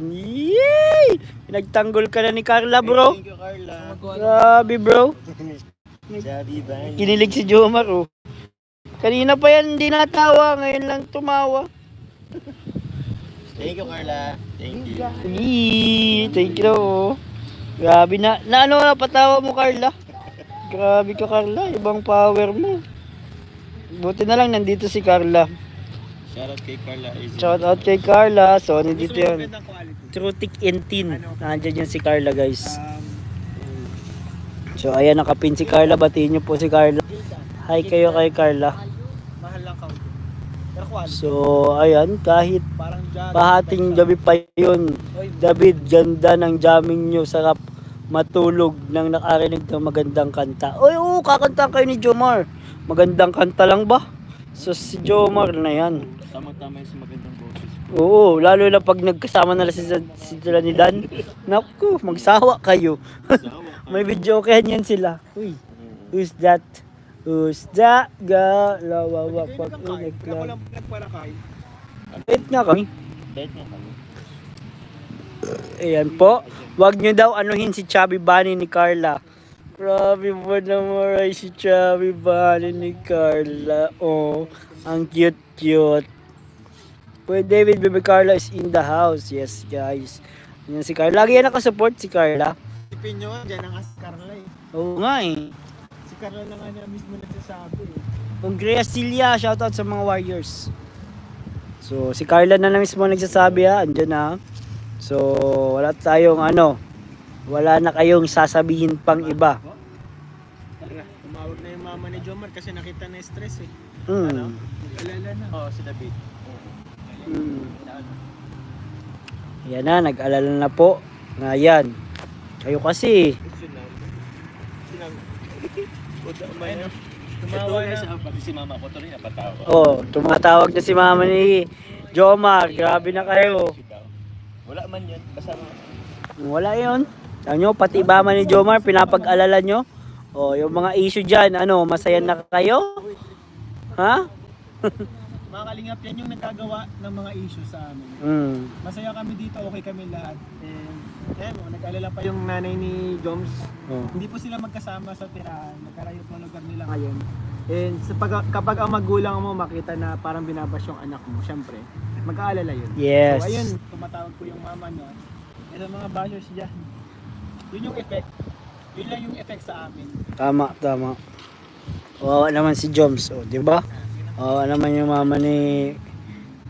Yay! Pinagtanggol ka na ni Carla, bro. Thank you, Carla. Grabe, bro. Kinilig si Jomar, oh. Kanina pa yan, hindi natawa. Ngayon lang tumawa. Thank you, Carla. Thank you. Yee! Thank you, oh. Grabe na. Na ano na patawa mo, Carla? Grabe ka, Carla. Ibang power mo. Buti na lang nandito si Carla. Shoutout kay Carla. Shout out kay Carla. So, nandito quality. True Thick and Tin. Nandiyan yan si Carla, guys. Um, So, ayan, nakapin si Carla. Batiin niyo po si Carla. Hi kayo kay Carla. mahal lang kaunti. Pero quality. So, ayan, kahit pahating gabi pa yun, David, ganda ng jamming nyo. Sarap matulog nang nakarinig ng magandang kanta. Oy, oo, kakanta kayo ni Jomar. Magandang kanta lang ba? So, si Jomar na yan. Tama-tama yung magandang boses. Oo, lalo na pag nagkasama na si, si sila ni Dan. Naku, magsawa kayo. May video kayan yan sila. Uy, who's that? Who's that? Lawawak, kayo pag. Kaya inaglag. lang. Wait nga kami. Date na kami. Ayan po. Wag nyo daw anuhin si Chubby Bunny ni Carla. Grabe po naman si Chubby Bunny ni Carla. Oh, ang cute-cute. Pwede David Baby Carla is in the house. Yes, guys. Yan si Carla. Lagi yan nakasupport si Carla. Tipin nyo, dyan ang as Carla eh. Oo nga eh. Si Carla na nga niya mismo nagsasabi eh. Andrea Cilia, shoutout sa mga Warriors. So, si Carla na lang mismo nagsasabi ha, andyan na. So, wala tayong ano, wala na kayong sasabihin pang iba. Tumawag na yung mama ni Jomar kasi nakita na yung stress eh. Mm. Alala na. Oo, si David. Mm. Yan na, nag-alala na po. Nga yan. Kayo kasi, Ayun, Tumawa na. Pati si mama ko tuloy napatawa. oh, tumatawag na si mama ni Jomar. Grabe na kayo. Wala man yun. Basta Wala yon. Alam nyo, pati ba man ni Jomar, pinapag-alala nyo? O, yung mga issue dyan, ano, masaya na kayo? Ha? Mga kalingap yan yung nagkagawa ng mga issue sa amin. Mm. Masaya kami dito, okay kami lahat. And, ayan mo, nag-alala pa yung nanay ni Joms. Oh. Hindi po sila magkasama sa tirahan. Nagkarayo po lugar nila ngayon. And sa pag, kapag ang magulang mo makita na parang binabash yung anak mo, syempre, mag-aalala yun. Yes. So ayun, tumatawag po yung mama no. Ito mga bashers dyan. Yun yung effect. Yun lang yung effect sa amin. Tama, tama. Wawa naman si Joms, oh, di ba? Wawa naman yung mama ni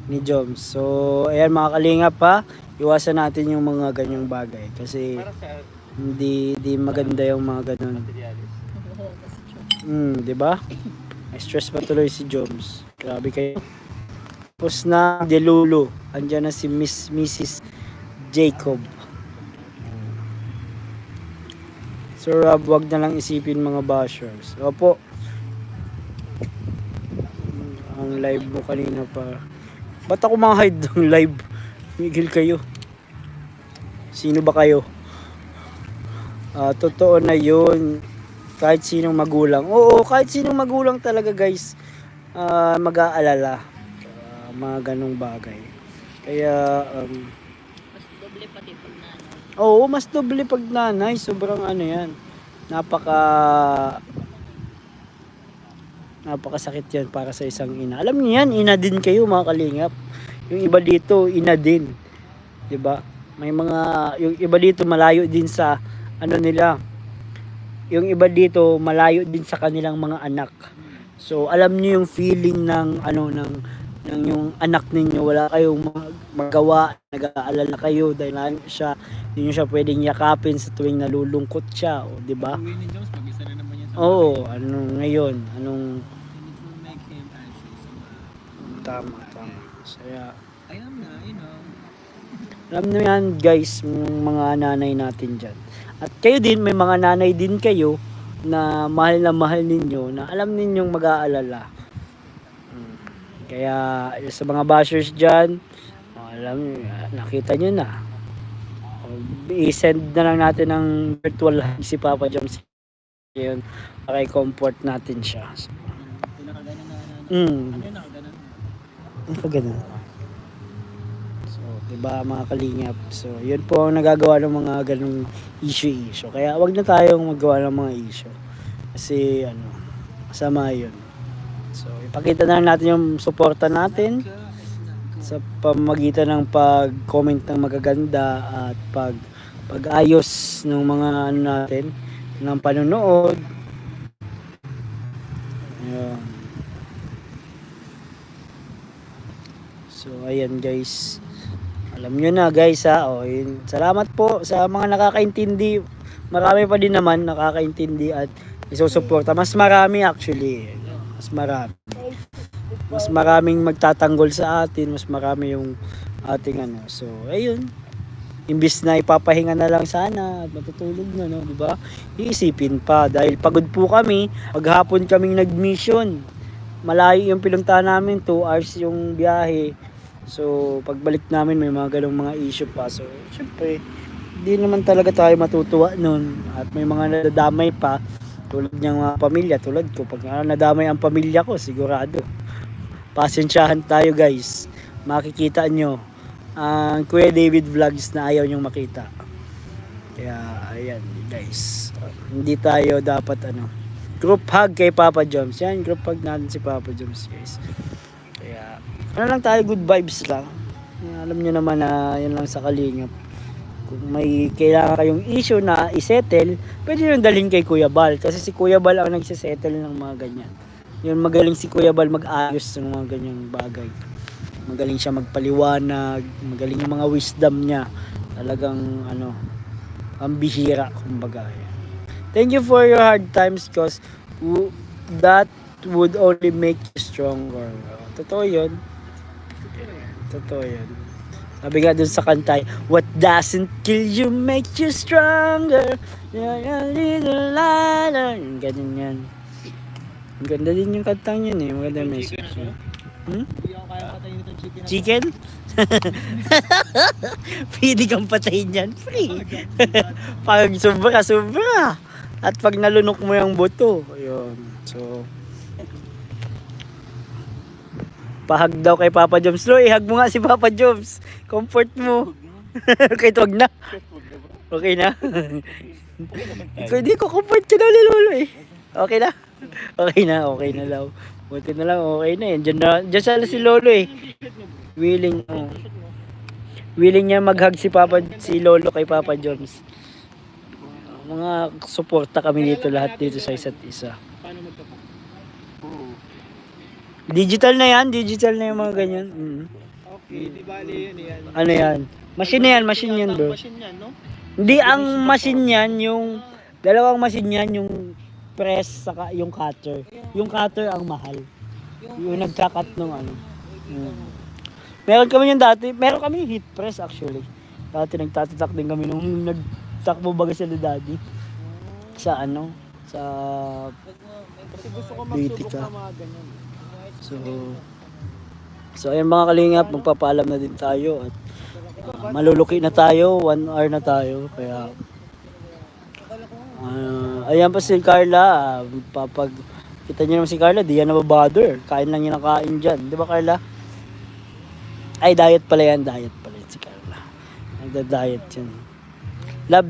ni Joms. So, ayan mga kalingap ha, iwasan natin yung mga ganyang bagay kasi hindi di maganda yung mga ganun. Mm, di ba? May stress pa tuloy si Joms. Grabe kayo. Tapos na Delulu. Andiyan na si Miss Mrs. Jacob. So Rob, wag na lang isipin mga bashers. Opo. Ang live mo kanina pa. Ba't ako mga hide ng live? Migil kayo. Sino ba kayo? Ah, totoo na yun kahit sinong magulang. Oo, kahit sinong magulang talaga guys, ah, mag-aalala. Ah, mga ganong bagay. Kaya, um, Mas doble pati. Oo, mas doble pag nanay. Sobrang ano yan. Napaka, napakasakit yan para sa isang ina. Alam niyo yan, ina din kayo mga kalingap. Yung iba dito, ina din. 'Di ba? May mga, yung iba dito malayo din sa, ano nila, yung iba dito malayo din sa kanilang mga anak. So alam niyo yung feeling ng ano ng ng yung anak ninyo wala kayong mag- magawa, nag-aalala kayo dahil lang siya hindi niyo siya pwedeng yakapin sa tuwing nalulungkot siya, o di ba? Mag-isa naman yan sa Oo, anong ngayon, anong make him anxious. tama, tama. Kaya I am na, you know. alam niyo yan guys, yung mga nanay natin dyan. At kayo din, may mga nanay din kayo na mahal na mahal ninyo, na alam ninyong mag-aalala. Kaya sa mga bashers dyan, alam nakita niyo na. I-send na lang natin ng virtual hug si Papa Joms. Yun, para i-comfort natin siya. Na. Mm. Ano nakaganan? So, 'Diba mga kalingap? So, yun po ang nagagawa ng mga ganung issue-issue. Kaya wag na tayong magawa ng mga issue. Kasi ano, masama yun. So, ipakita na natin yung suporta natin sa pamagitan ng pag-comment ng magaganda at pag pag-ayos ng mga ano natin ng panonood. Ayan. So, ayan guys. Alam nyo na guys ha. O, yun. Salamat po sa mga nakakaintindi. Marami pa din naman nakakaintindi at isusuporta. Mas marami actually. Mas marami. Mas maraming magtatanggol sa atin. Mas marami yung ating ano. So, ayun. Imbis na ipapahinga na lang sana at matutulog na, no, di ba? Iisipin pa dahil pagod po kami, maghapon kaming nag-mission. Malayo yung pinuntahan namin, 2 hours yung biyahe. So, pagbalik namin may mga ganong mga issue pa. So, syempre, hindi naman talaga tayo matutuwa nun. At may mga nadadamay pa tulad ng mga pamilya, tulad ko. Pag nadamay ang pamilya ko, sigurado. Pasensyahan tayo guys. Makikita nyo ang Kuya David vlogs na ayaw nyong makita. Kaya, ayan guys. Hindi tayo dapat ano. Group hug kay Papa Joms. Yan, group hug natin si Papa Joms guys. Kaya, ano lang tayo, good vibes lang. Alam nyo naman na yan lang sa kalingap. Kung may kailangan kayong issue na isettle, pwede nyo dalhin kay Kuya Bal. Kasi si Kuya Bal ang nagsisettle ng mga ganyan. Yun, magaling si Kuya Bal mag-ayos ng mga ganyang bagay. Magaling siya magpaliwanag, magaling yung mga wisdom niya. Talagang ano, ang bihira kumbaga. Thank you for your hard times cause that would only make you stronger. Totoo yun. Totoo yun. Sabi nga dun sa kantay, What doesn't kill you makes you stronger. You're a little lighter. Ganyan yan. Ang ganda din yung kantang yun eh. Maganda message. yun. Hmm? Chicken? Pwede kang patayin yan. Free. pag sobra, sobra. At pag nalunok mo yung buto. Ayun. So, pahag daw kay Papa Joms. Lo, ihag mo nga si Papa Joms. Comfort mo. Kahit wag na. Okay na. Hindi ko comfort ka daw ni Lolo eh. Okay na. Okay na, okay na daw. Buti na lang, okay na eh. Diyan, na, diyan sa si Lolo eh. Willing, oh. Willing niya mag-hug si Papa, si Lolo kay Papa Joms. Mga suporta kami dito lahat dito sa isa't isa. Digital na yan, digital na yung mga ganyan. Mm. Okay, di bali yun yan. Ano yan? Machine na yan, machine yan bro. Machine yan, no? Hindi ang machine yan, yung dalawang machine yan, yung press saka yung cutter. Yung cutter ang mahal. Yung nagkakat ng ano. Mm. Meron kami yung dati, meron kami heat press actually. Dati nagtatatak din kami nung nagtakbo baga sila daddy. Sa ano, sa Kasi gusto ko magsubok ng mga ganyan. So, so ayun mga kalingap, magpapaalam na din tayo at ah, maluluki na tayo, one hour na tayo, kaya ah, ayan pa si Carla, ah, papag kita niyo naman si Carla, di yan nababother, kain lang yan ang kain dyan, di ba Carla? Ay, diet pala yan, diet pala yan si Carla. Nagda-diet yan. Love